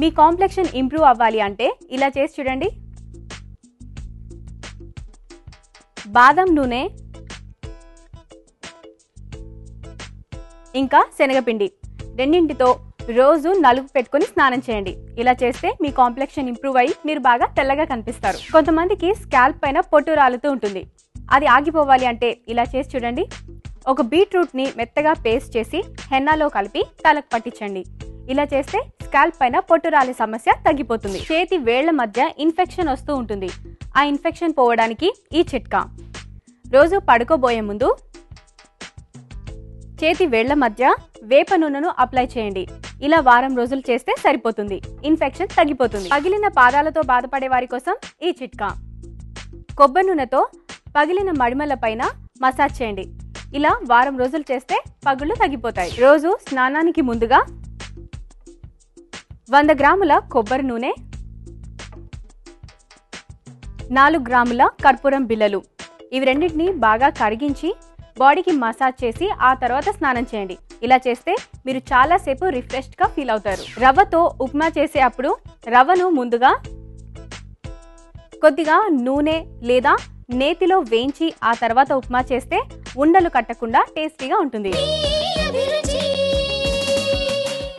మీ complexion improve అవ్వాలి అంటే ఇలా చేసి చూడండి. బాదం నూనె ఇంకా శనగపిండి రెండింటితో రోజు నలుగు పెట్టుకొని స్నానం చేయండి. ఇలా చేస్తే మీ కాంప్లెక్షన్ ఇంప్రూవ్ అయ్యి మీరు బాగా తెల్లగా కనిపిస్తారు. కొంతమందికి స్కాల్ప్ పైన పొట్టు రాలుతూ ఉంటుంది. అది ఆగిపోవాలి అంటే ఇలా చేసి చూడండి. ఒక బీట్రూట్ని మెత్తగా పేస్ట్ చేసి హెన్నాలో కలిపి తలకు పట్టించండి. ఇలా చేస్తే స్కాల్ప్ పైన పొట్టు రాలే సమస్య తగ్గిపోతుంది. చేతి వేళ్ళ మధ్య ఇన్ఫెక్షన్ వస్తూ ఉంటుంది. ఆ ఇన్ఫెక్షన్ పోవడానికి ఈ చిట్కా. రోజు పడుకోబోయే ముందు చేతి వేళ్ళ మధ్య వేప నూనెను అప్లై చేయండి. ఇలా వారం రోజులు చేస్తే సరిపోతుంది. ఇన్ఫెక్షన్ తగ్గిపోతుంది. పగిలిన పాదాలతో బాధపడే వారి కోసం ఈ చిట్కా. కొబ్బరి నూనెతో పగిలిన మడిమల పైన మసాజ్ చేయండి. ఇలా వారం రోజులు చేస్తే పగుళ్ళు తగ్గిపోతాయి. రోజు స్నానానికి ముందుగా వంద గ్రాముల కొబ్బరి నూనె నాలుగు గ్రాముల కర్పూరం బిళ్ళలు. ఇవి రెండింటిని బాగా కరిగించి బాడీకి మసాజ్ చేసి ఆ తర్వాత స్నానం చేయండి. ఇలా చేస్తే మీరు చాలాసేపు రిఫ్రెష్డ్గా ఫీల్ అవుతారు. రవ్వతో ఉప్మా చేసే అప్పుడు రవ్వను ముందుగా కొద్దిగా నూనె లేదా నేతిలో వేయించి ఆ తర్వాత ఉప్మా చేస్తే ఉండలు కట్టకుండా టేస్టీగా ఉంటుంది.